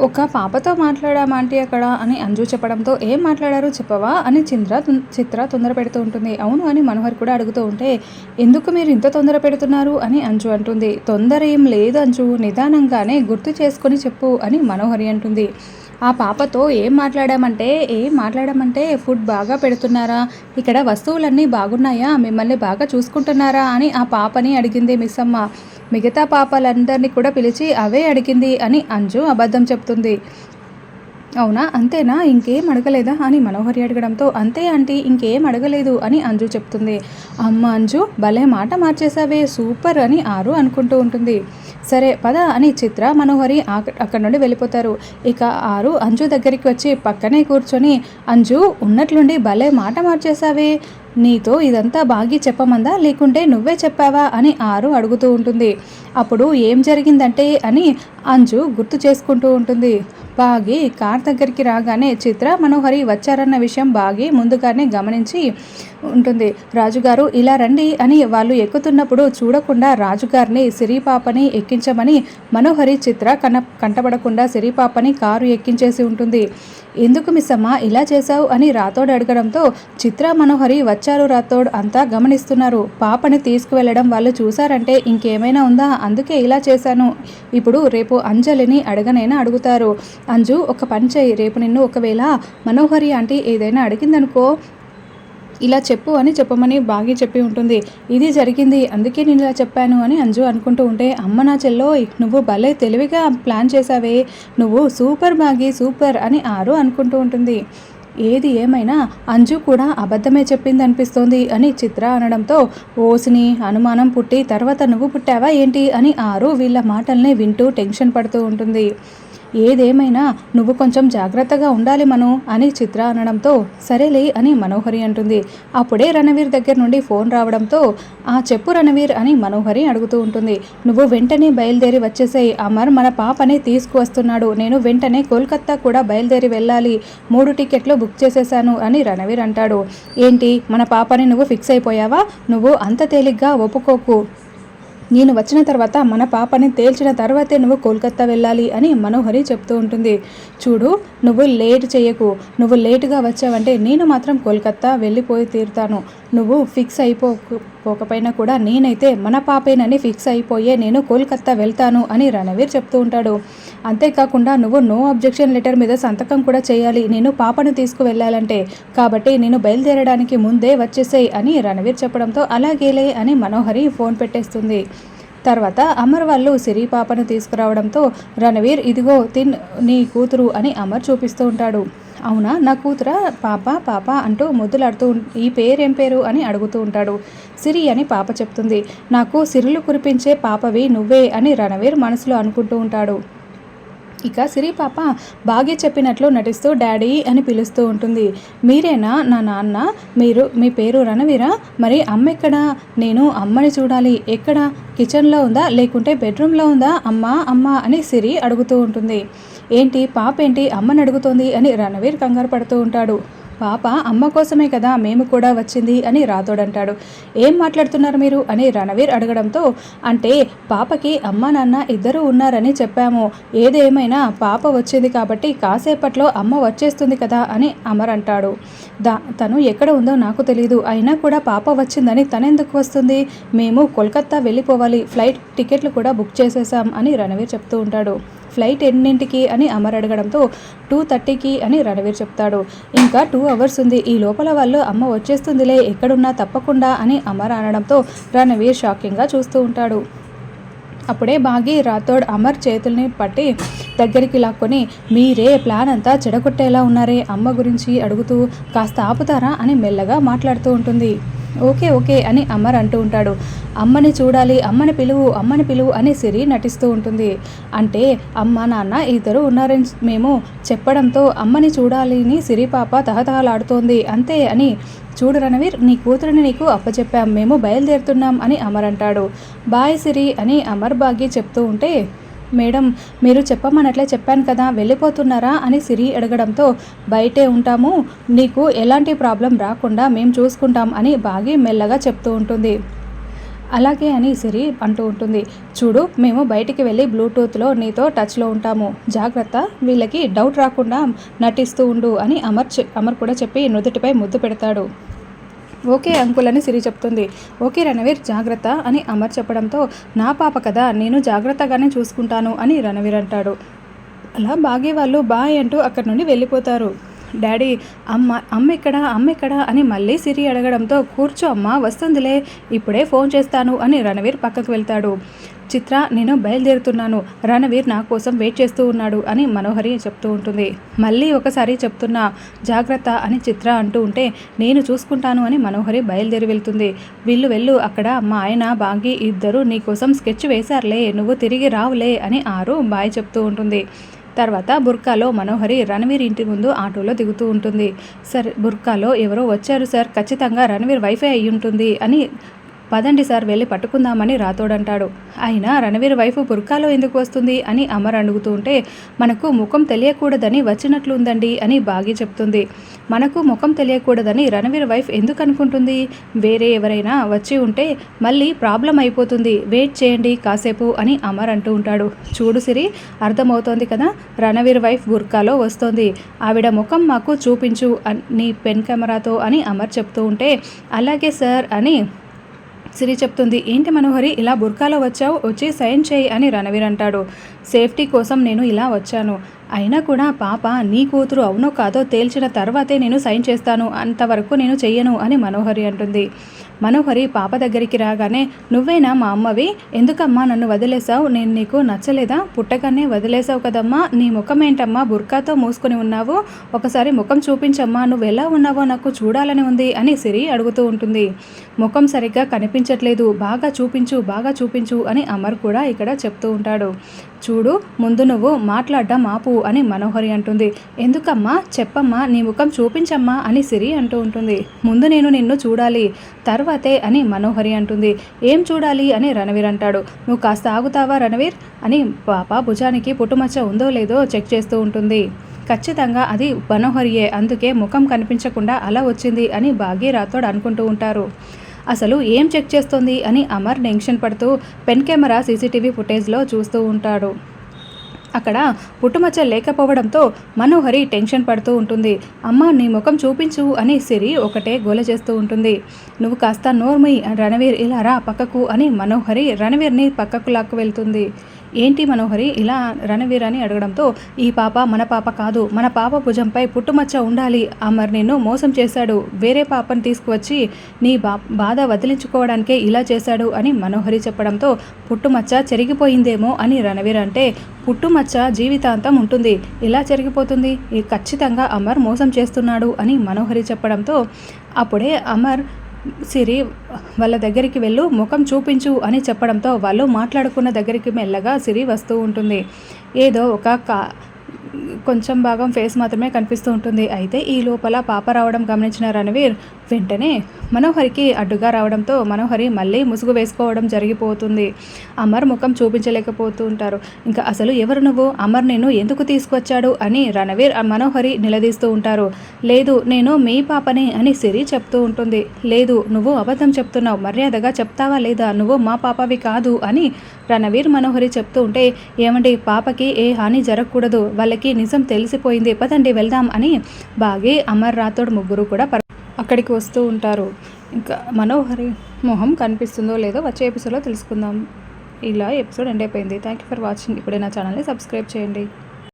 ఒక పాపతో మాట్లాడామాంటి అక్కడ అని అంజు చెప్పడంతో ఏం మాట్లాడారు చెప్పవా? అని చంద్ర చిత్ర తొందర పెడుతూ ఉంటుంది. అవును అని మనోహర్ కూడా అడుగుతూ ఉంటే ఎందుకు మీరు ఇంత తొందర పెడుతున్నారు? అని అంజు అంటుంది. తొందర ఏం లేదు అంజు నిదానంగానే గుర్తు చేసుకొని చెప్పు అని మనోహరి అంటుంది. ఆ పాపతో ఏం మాట్లాడామంటే ఏం మాట్లాడామంటే ఫుడ్ బాగా పెడుతున్నారా? ఇక్కడ వస్తువులన్నీ బాగున్నాయా? మిమ్మల్ని బాగా చూసుకుంటున్నారా? అని ఆ పాపని అడిగింది మిస్ అమ్మ. మిగతా పాపాలందరినీ కూడా పిలిచి అవే అడిగింది అని అంజు అబద్ధం చెప్తుంది. అవునా? అంతేనా? ఇంకేం అడగలేదా? అని మనోహరి అడగడంతో అంతే ఆంటీ ఇంకేం అడగలేదు అని అంజు చెప్తుంది. అమ్మ అంజు భలే మాట మార్చేసావే సూపర్ అని ఆరు అనుకుంటూ ఉంటుంది. సరే పద అని చిత్ర మనోహరి అక్కడి నుండి వెళ్ళిపోతారు. ఇక ఆరు అంజు దగ్గరికి వచ్చి పక్కనే కూర్చొని అంజు ఉన్నట్లుండి భలే మాట మార్చేసావే నీతో ఇదంతా బాగి చెప్పమందా? లేకుంటే నువ్వే చెప్పావా? అని ఆరు అడుగుతూ ఉంటుంది. అప్పుడు ఏం జరిగిందంటే అని అంజు గుర్తు చేసుకుంటూ ఉంటుంది. బాగి కార్ దగ్గరికి రాగానే చిత్ర మనోహరి వచ్చారన్న విషయం బాగి ముందుగానే గమనించి ఉంటుంది. రాజుగారు ఇలా రండి అని వాళ్ళు ఎక్కుతున్నప్పుడు చూడకుండా రాజుగారిని సిరిపాపని ఎక్కించమని మనోహరి చిత్ర కన కంటపడకుండా సిరిపాపని కారు ఎక్కించేసి ఉంటుంది. ఎందుకు మిస్సమ్మ ఇలా చేశావు అని రాతోడ్ అడగడంతో చిత్ర మనోహరి వచ్చారు రాతోడ్ అంతా గమనిస్తున్నారు. పాపని తీసుకువెళ్ళడం వాళ్ళు చూసారంటే ఇంకేమైనా ఉందా అందుకే ఇలా చేశాను. ఇప్పుడు రేపు అంజలిని అడగనైనా అడుగుతారు. అంజు ఒక పని చేయి. రేపు నిన్ను ఒకవేళ మనోహరి ఆంటీ ఏదైనా అడిగిందనుకో ఇలా చెప్పు అని చెప్పమని బాగి చెప్పి ఉంటుంది. ఇది జరిగింది అందుకే నేను ఇలా చెప్పాను అని అంజు అనుకుంటూ ఉంటే అమ్మ నా చెల్లో నువ్వు భలే తెలివిగా ప్లాన్ చేసావే నువ్వు సూపర్ బాగి సూపర్ అని ఆరు అనుకుంటూ ఉంటుంది. ఏది ఏమైనా అంజు కూడా అబద్ధమే చెప్పింది అనిపిస్తోంది అని చిత్ర అనడంతో ఓసిని అనుమానం పుట్టి తర్వాత నువ్వు పుట్టావా ఏంటి? అని ఆరు వీళ్ళ మాటల్ని వింటూ టెన్షన్ పడుతూ ఉంటుంది. ఏదేమైనా నువ్వు కొంచెం జాగ్రత్తగా ఉండాలి మను అని చిత్ర అనడంతో సరేలే అని మనోహరి అంటుంది. అప్పుడే రణవీర్ దగ్గర నుండి ఫోన్ రావడంతో ఆ చెప్పు రణవీర్ అని మనోహరి అడుగుతూ ఉంటుంది. నువ్వు వెంటనే బయలుదేరి వచ్చేసేయి. అమర్ మన పాపని తీసుకువస్తున్నాడు. నేను వెంటనే కోల్కత్తా కూడా బయలుదేరి వెళ్ళాలి. మూడు టికెట్లు బుక్ చేసేశాను అని రణవీర్ అంటాడు. ఏంటి? మన పాపని నువ్వు ఫిక్స్ అయిపోయావా? నువ్వు అంత తేలిగ్గా ఒప్పుకోకు. నేను వచ్చిన తర్వాత మన పాపని తేల్చిన తర్వాతే నువ్వు కోల్కత్తా వెళ్ళాలి అని మనోహరి చెప్తూ ఉంటుంది. చూడు నువ్వు లేట్ చేయకు. నువ్వు లేటుగా వచ్చావంటే నేను మాత్రం కోల్కత్తా వెళ్ళిపోయి తీరుతాను. నువ్వు ఫిక్స్ అయిపో పోకపోయినా కూడా నేనైతే మన పాపేనని ఫిక్స్ అయిపోయే నేను కోల్కత్తా వెళ్తాను అని రణవీర్ చెప్తూ ఉంటాడు. అంతేకాకుండా నువ్వు నో అబ్జెక్షన్ లెటర్ మీద సంతకం కూడా చేయాలి. నేను పాపను తీసుకువెళ్ళాలంటే. కాబట్టి నేను బయలుదేరడానికి ముందే వచ్చేసేయి అని రణవీర్ చెప్పడంతో అలాగేలే అని మనోహరి ఫోన్ పెట్టేస్తుంది. తర్వాత అమర్ వాళ్ళు సిరి పాపను తీసుకురావడంతో రణవీర్ ఇదిగో తిన్ నీ కూతురు అని అమర్ చూపిస్తూ ఉంటాడు. అవునా? నా కూతుర? పాప? పాప? అంటూ ముద్దులాడుతూ ఈ పేరేం పేరు? అని అడుగుతూ ఉంటాడు. సిరి అని పాప చెప్తుంది. నాకు సిరులు కురిపించే పాపవి నువ్వే అని రణవీర్ మనసులో అనుకుంటూ ఉంటాడు. ఇక సిరి పాప బాగా చెప్పినట్లు నటిస్తూ డాడీ అని పిలుస్తూ ఉంటుంది. మీరేనా నా నాన్న? మీరు మీ పేరు రణవీరా? మరి అమ్మ ఎక్కడా? నేను అమ్మని చూడాలి. ఎక్కడ? కిచెన్లో ఉందా? లేకుంటే బెడ్రూమ్లో ఉందా? అమ్మ అమ్మ అని సిరి అడుగుతూ ఉంటుంది. ఏంటి? పాప ఏంటి? అమ్మని అడుగుతోంది అని రణవీర్ కంగారు పడుతూ ఉంటాడు. పాప అమ్మ కోసమే కదా మేము కూడా వచ్చింది అని రాతోడంటాడు ఏం మాట్లాడుతున్నారు మీరు? అని రణవీర్ అడగడంతో అంటే పాపకి అమ్మ నాన్న ఇద్దరూ ఉన్నారని చెప్పాము. ఏదేమైనా పాప వచ్చింది కాబట్టి కాసేపట్లో అమ్మ వచ్చేస్తుంది కదా అని అమర్ అంటాడు. దా తను ఎక్కడ ఉందో నాకు తెలియదు అయినా కూడా పాప వచ్చిందని తనెందుకు వస్తుంది? మేము కోల్కత్తా వెళ్ళిపోవాలి. ఫ్లైట్ టికెట్లు కూడా బుక్ చేసేసాం అని రణవీర్ చెప్తూ ఉంటాడు. ఫ్లైట్ ఎన్నింటికి అని అమర్ అడగడంతో టూ థర్టీకి అని రణవీర్ చెప్తాడు. ఇంకా టూ అవర్స్ ఉంది. ఈ లోపల వాళ్ళు అమ్మ వచ్చేస్తుందిలే ఎక్కడున్నా తప్పకుండా అని అమర్ అనడంతో రణవీర్ షాకింగ్గా చూస్తూ ఉంటాడు. అప్పుడే బాగి రాథోడ్ అమర్ చేతుల్ని పట్టి దగ్గరికి లాక్కొని మీరే ప్లాన్ అంతా చెడగొట్టేలా ఉన్నారే అమ్మ గురించి అడుగుతూ కాస్త ఆపుతారా అని మెల్లగా మాట్లాడుతూ ఉంటుంది. ఓకే ఓకే అని అమర్ అంటూ ఉంటాడు. అమ్మని చూడాలి అమ్మని పిలువు అమ్మని పిలువు అని సిరి నటిస్తూ ఉంటుంది. అంటే అమ్మ నాన్న ఇద్దరు ఉన్నారని మేము చెప్పడంతో అమ్మని చూడాలి అని సిరి పాప తహతహలాడుతోంది. అంతే అని చూడు రణవీర్ నీ కూతురిని నీకు అప్పచెప్పాం మేము బయలుదేరుతున్నాం అని అమర్ అంటాడు. బాయ్ సిరి అని అమర్ బాగి చెప్తూ ఉంటే మేడం మీరు చెప్పమన్నట్లే చెప్పాను కదా వెళ్ళిపోతున్నారా అని సిరి అడగడంతో బయటే ఉంటాము నీకు ఎలాంటి ప్రాబ్లం రాకుండా మేము చూసుకుంటాం అని బాగి మెల్లగా చెప్తూ ఉంటుంది. అలాగే అని సిరి అంటూ ఉంటుంది. చూడు మేము బయటికి వెళ్ళి బ్లూటూత్లో నీతో టచ్లో ఉంటాము. జాగ్రత్త వీళ్ళకి డౌట్ రాకుండా నటిస్తూ ఉండు అని అమర్ అమర్ కూడా చెప్పి నుదుటిపై ముద్దు పెడతాడు. ఓకే అంకుల్ అని సిరి చెప్తుంది. ఓకే రణవీర్ జాగ్రత్త అని అమర్ చెప్పడంతో నా పాప కదా నేను జాగ్రత్తగానే చూసుకుంటాను అని రణవీర్ అంటాడు. అలా బాగే వాళ్ళు బాయ్ అంటూ అక్కడి నుండి వెళ్ళిపోతారు. డాడీ అమ్మ అమ్మ ఎక్కడా అమ్మ ఎక్కడా అని మళ్ళీ సిరి అడగడంతో కూర్చో అమ్మ వస్తుందిలే ఇప్పుడే ఫోన్ చేస్తాను అని రణవీర్ పక్కకు వెళ్తాడు. చిత్ర నేను బయలుదేరుతున్నాను. రణవీర్ నా కోసం వెయిట్ చేస్తూ ఉన్నాడు అని మనోహరి చెప్తూ ఉంటుంది. మళ్ళీ ఒకసారి చెప్తున్నా జాగ్రత్త అని చిత్ర అంటూ ఉంటే నేను చూసుకుంటాను అని మనోహరి బయలుదేరి వెళ్తుంది. వీళ్ళు వెళ్ళు అక్కడ మా ఆయన బాగి ఇద్దరు నీ కోసం స్కెచ్ వేశారులే నువ్వు తిరిగి రావులే అని ఆరు బాయ్ చెప్తూ ఉంటుంది. తర్వాత బుర్కాలో మనోహరి రణవీర్ ఇంటి ముందు ఆటోలో దిగుతూ ఉంటుంది. సార్ బుర్కాలో ఎవరో వచ్చారు సార్. ఖచ్చితంగా రణవీర్ వైఫై అయి ఉంటుంది అని పదండి సార్ వెళ్ళి పట్టుకుందామని రాతోడంటాడు. అయినా రణవీర్ వైఫ్ బుర్కాలో ఎందుకు వస్తుంది అని అమర్ అడుగుతూ ఉంటే మనకు ముఖం తెలియకూడదని వచ్చినట్లు ఉందండి అని బాగి చెప్తుంది. మనకు ముఖం తెలియకూడదని రణవీర్ వైఫ్ ఎందుకు అనుకుంటుంది? వేరే ఎవరైనా వచ్చి ఉంటే మళ్ళీ ప్రాబ్లం అయిపోతుంది. వెయిట్ చేయండి కాసేపు అని అమర్ అంటూ ఉంటాడు. చూడు సిరి అర్థమవుతోంది కదా రణవీర్ వైఫ్ బుర్కాలో వస్తోంది. ఆవిడ ముఖం మాకు చూపించు నీ పెన్ కెమెరాతో అని అమర్ చెప్తూ ఉంటే అలాగే సార్ అని సిరి చెప్తుంది ఏంటి మనోహరి ఇలా బుర్కాలో వచ్చావు? వచ్చి సైన్ చేయి అని రణవీర్ అంటాడు. సేఫ్టీ కోసం నేను ఇలా వచ్చాను. అయినా కూడా పాప నీ కూతురు అవునో కాదో తేల్చిన తర్వాతే నేను సైన్ చేస్తాను. అంతవరకు నేను చెయ్యను అని మనోహరి అంటుంది. మనోహరి పాప దగ్గరికి రాగానే నువ్వేనా మా అమ్మవి? ఎందుకమ్మా నన్ను వదిలేసావు నేను నీకు నచ్చలేదా? పుట్టగానే వదిలేసావు కదమ్మా? నీ ముఖం ఏంటమ్మా బుర్కాతో మూసుకొని ఉన్నావు? ఒకసారి ముఖం చూపించమ్మా? నువ్వు ఎలా ఉన్నావో నాకు చూడాలని ఉంది అని సిరి అడుగుతూ ఉంటుంది. ముఖం సరిగ్గా కనిపించట్లేదు. బాగా చూపించు బాగా చూపించు అని అమర్ కూడా ఇక్కడ చెప్తూ ఉంటాడు. చూడు ముందు నువ్వు మాట్లాడడం ఆపు అని మనోహరి అంటుంది. ఎందుకమ్మా? చెప్పమ్మా నీ ముఖం చూపించమ్మా అని సిరి అంటూ ఉంటుంది. ముందు నేను నిన్ను చూడాలి. తర్వాత అని మనోహరి అంటుంది. ఏం చూడాలి అని రణవీర్ అంటాడు. నువ్వు కాస్త ఆగుతావా రణవీర్? అని పాప భుజానికి పుట్టుమచ్చ ఉందో లేదో చెక్ చేస్తూ ఉంటుంది. ఖచ్చితంగా అది మనోహరియే అందుకే ముఖం కనిపించకుండా అలా వచ్చింది అని భాగీరాథోడ్ అనుకుంటూ ఉంటారు. అసలు ఏం చెక్ చేస్తోంది అని అమర్ టెన్షన్ పడుతూ పెన్ కెమెరా సీసీటీవీ ఫుటేజ్లో చూస్తూ ఉంటాడు. అక్కడ పుట్టుమచ్చ లేకపోవడంతో మనోహరి టెన్షన్ పడుతూ ఉంటుంది. అమ్మ నీ ముఖం చూపించు అని సిరి ఒకటే గోల చేస్తూ ఉంటుంది. నువ్వు కాస్త నోర్మి రణవీర్ ఇలా రా పక్కకు అని మనోహరి రణవీర్ని పక్కకు లాక్కు వెళ్తుంది. ఏంటి మనోహరి? ఇలా రణవీర్ అని అడగడంతో ఈ పాప మన పాప కాదు మన పాప భుజంపై పుట్టుమచ్చ ఉండాలి అమర్ నిన్ను మోసం చేశాడు వేరే పాపను తీసుకువచ్చి నీ బా బాధ వదిలించుకోవడానికే ఇలా చేశాడు అని మనోహరి చెప్పడంతో పుట్టుమచ్చ చెరిగిపోయిందేమో అని రణవీర్ అంటే పుట్టుమచ్చ జీవితాంతం ఉంటుంది ఇలా చెరిగిపోతుంది? ఖచ్చితంగా అమర్ మోసం చేస్తున్నాడు అని మనోహరి చెప్పడంతో అప్పుడే అమర్ సిరి వాళ్ళ దగ్గరికి వెళ్ళు ముఖం చూపించు అని చెప్పడంతో వాళ్ళు మాట్లాడుకున్న దగ్గరికి మెల్లగా సిరి వస్తూ ఉంటుంది. ఏదో ఒక కా కొంచెం భాగం ఫేస్ మాత్రమే కనిపిస్తూ ఉంటుంది. అయితే ఈ లోపల పాప రావడం గమనించిన రణవీర్ వెంటనే మనోహరికి అడ్డుగా రావడంతో మనోహరి మళ్ళీ ముసుగు వేసుకోవడం జరిగిపోతుంది. అమర్ ముఖం చూపించలేకపోతూ ఉంటారు ఇంకా అసలు ఎవరు నువ్వు? అమర్ నేను ఎందుకు తీసుకొచ్చాడు? అని రణవీర్ మనోహరి నిలదీస్తూ ఉంటారు. లేదు నేను మీ పాపని అని సిరి చెప్తూ ఉంటుంది. లేదు నువ్వు అబద్ధం చెప్తున్నావు. మర్యాదగా చెప్తావా లేదా? నువ్వు మా పాపవి కాదు అని రణవీర్ మనోహరి చెప్తూ ఉంటే ఏమండి పాపకి ఏ హాని జరగకూడదు. వాళ్ళకి నిజం తెలిసిపోయింది. పదండి వెళ్దాం అని బాగి అమర్ రాథోడ్ ముగ్గురు కూడా అక్కడికి వస్తూ ఉంటారు. ఇంకా మనోహరి మొహం కనిపిస్తుందో లేదో వచ్చే ఎపిసోడ్లో తెలుసుకుందాం. ఇలా ఎపిసోడ్ ఎండ్ అయిపోయింది. థ్యాంక్ యూ ఫర్ వాచింగ్ ఇప్పుడే నా ఛానల్ని సబ్స్క్రైబ్ చేయండి.